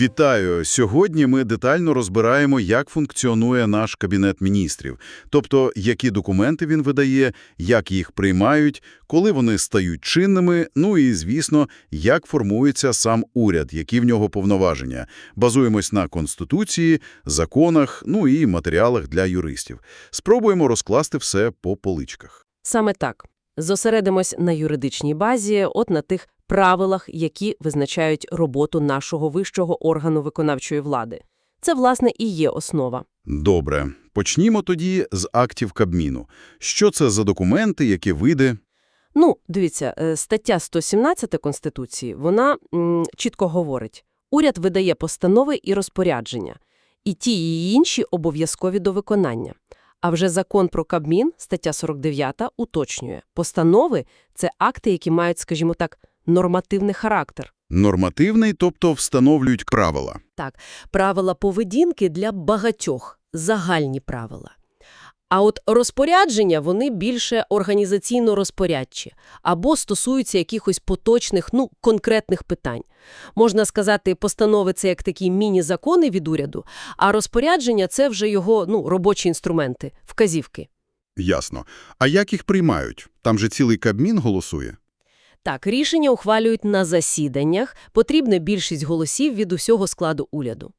Вітаю! Сьогодні ми детально розбираємо, як функціонує наш Кабінет міністрів, тобто, які документи він видає, як їх приймають, коли вони стають чинними, ну і, звісно, як формується сам уряд, які в нього повноваження. Базуємось на Конституції, законах, ну і матеріалах для юристів. Спробуємо розкласти все по поличках. Саме так. Зосередимось на юридичній базі, от на тих правилах, які визначають роботу нашого вищого органу виконавчої влади. Це, власне, і є основа. Добре. Почнімо тоді з актів Кабміну. Що це за документи, які вийде? Ну, дивіться, е, стаття 117 Конституції, вона м, чітко говорить, уряд видає постанови і розпорядження, і ті і інші обов'язкові до виконання. А вже закон про Кабмін, стаття 49, уточнює, постанови – це акти, які мають, скажімо так, нормативний характер. Нормативний, тобто встановлюють правила. Так, правила поведінки для багатьох, загальні правила. А от розпорядження, вони більше організаційно-розпорядчі або стосуються якихось поточних, ну, конкретних питань. Можна сказати, постанови – це як такі міні-закони від уряду, а розпорядження – це вже його, ну, робочі інструменти, вказівки. Ясно. А як їх приймають? Там же цілий Кабмін голосує. Так, рішення ухвалюють на засіданнях, потрібна більшість голосів від усього складу уряду.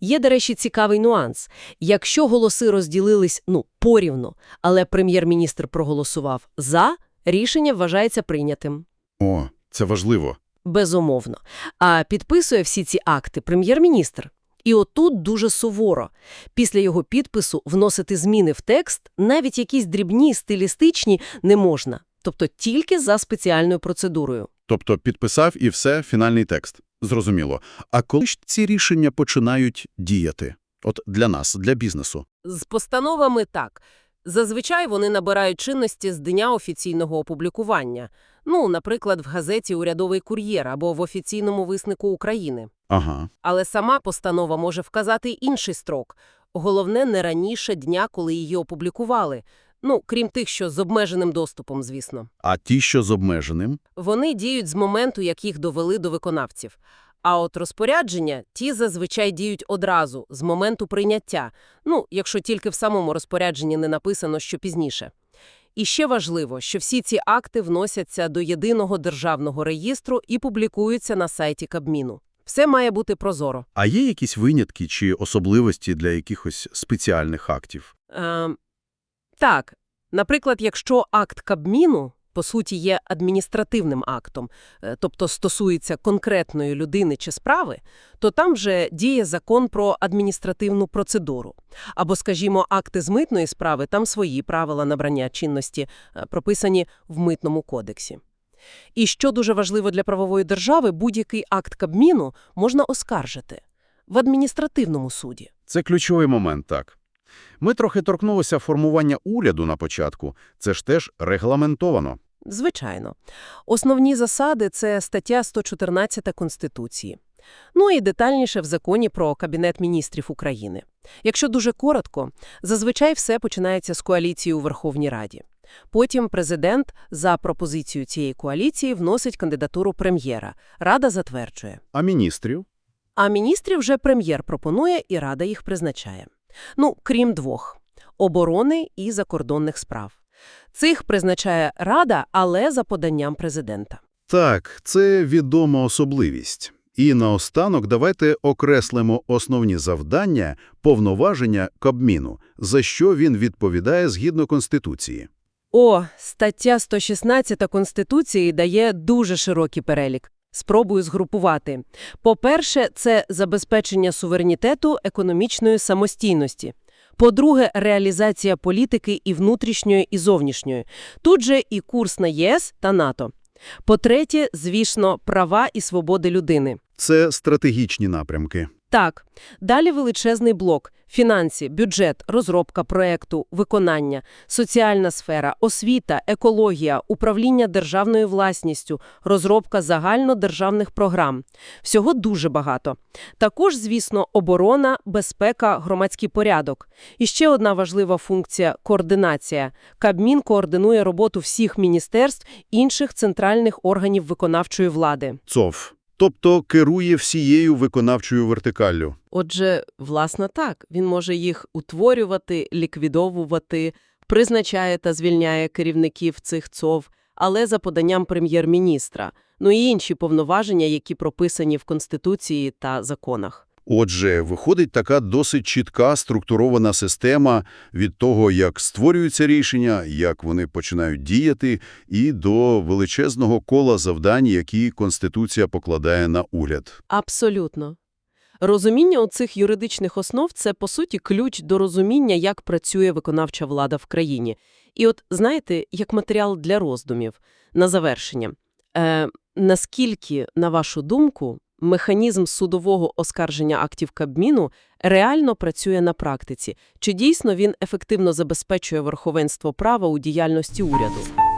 Є, до речі, цікавий нюанс. Якщо голоси розділились, ну, порівно, але прем'єр-міністр проголосував «за», рішення вважається прийнятим. О, це важливо. Безумовно. А підписує всі ці акти прем'єр-міністр. І отут дуже суворо. Після його підпису вносити зміни в текст, навіть якісь дрібні, стилістичні, не можна. Тобто тільки за спеціальною процедурою. Тобто підписав і все, фінальний текст. Зрозуміло. А коли ж ці рішення починають діяти? От для нас, для бізнесу. З постановами так. Зазвичай вони набирають чинності з дня офіційного опублікування. Ну, наприклад, в газеті «Урядовий кур'єр» або в офіційному виснику України. Ага. Але сама постанова може вказати інший строк. Головне, не раніше дня, коли її опублікували. Ну, крім тих, що з обмеженим доступом, звісно. А ті, що з обмеженим? Вони діють з моменту, як їх довели до виконавців. А от розпорядження, ті зазвичай діють одразу, з моменту прийняття. Ну, якщо тільки в самому розпорядженні не написано, що пізніше. І ще важливо, що всі ці акти вносяться до єдиного державного реєстру і публікуються на сайті Кабміну. Все має бути прозоро. А є якісь винятки чи особливості для якихось спеціальних актів? Е, так, наприклад, якщо акт Кабміну, по суті, є адміністративним актом, е, тобто стосується конкретної людини чи справи, то там вже діє закон про адміністративну процедуру. Або, скажімо, акти з митної справи, там свої правила набрання чинності, е, прописані в Митному кодексі. І що дуже важливо для правової держави, будь-який акт Кабміну можна оскаржити в адміністративному суді. Це ключовий момент, так. Ми трохи торкнулися формування уряду на початку. Це ж теж регламентовано. Звичайно. Основні засади – це стаття 114 Конституції. Ну і детальніше в законі про Кабінет міністрів України. Якщо дуже коротко, зазвичай все починається з коаліції у Верховній Раді. Потім президент за пропозицією цієї коаліції вносить кандидатуру прем'єра. Рада затверджує. А міністрів? А міністрів вже прем'єр пропонує і Рада їх призначає. Ну, крім двох – оборони і закордонних справ. Цих призначає Рада, але за поданням президента. Так, це відома особливість. І наостанок давайте окреслимо основні завдання, повноваження Кабміну, за що він відповідає згідно Конституції. О, стаття 116 Конституції дає дуже широкий перелік. Спробую згрупувати. По-перше, це забезпечення суверенітету, економічної самостійності. По-друге, реалізація політики і внутрішньої, і зовнішньої. Тут же і курс на ЄС та НАТО. По-третє, звісно, права і свободи людини. Це стратегічні напрямки. Так, далі величезний блок – фінанси, бюджет, розробка проекту, виконання, соціальна сфера, освіта, екологія, управління державною власністю, розробка загальнодержавних програм. Всього дуже багато. Також, звісно, оборона, безпека, громадський порядок. І ще одна важлива функція – координація. Кабмін координує роботу всіх міністерств, інших центральних органів виконавчої влади. ЦОВ. Тобто керує всією виконавчою вертикаллю. Отже, власне так, він може їх утворювати, ліквідовувати, призначає та звільняє керівників цих ЦОВ, але за поданням прем'єр-міністра, ну і інші повноваження, які прописані в Конституції та законах. Отже, виходить така досить чітка структурована система від того, як створюються рішення, як вони починають діяти, і до величезного кола завдань, які Конституція покладає на уряд. Абсолютно. Розуміння цих юридичних основ – це, по суті, ключ до розуміння, як працює виконавча влада в країні. І от, знаєте, як матеріал для роздумів. На завершення. Е, наскільки, на вашу думку, механізм судового оскарження актів Кабміну реально працює на практиці? Чи дійсно він ефективно забезпечує верховенство права у діяльності уряду?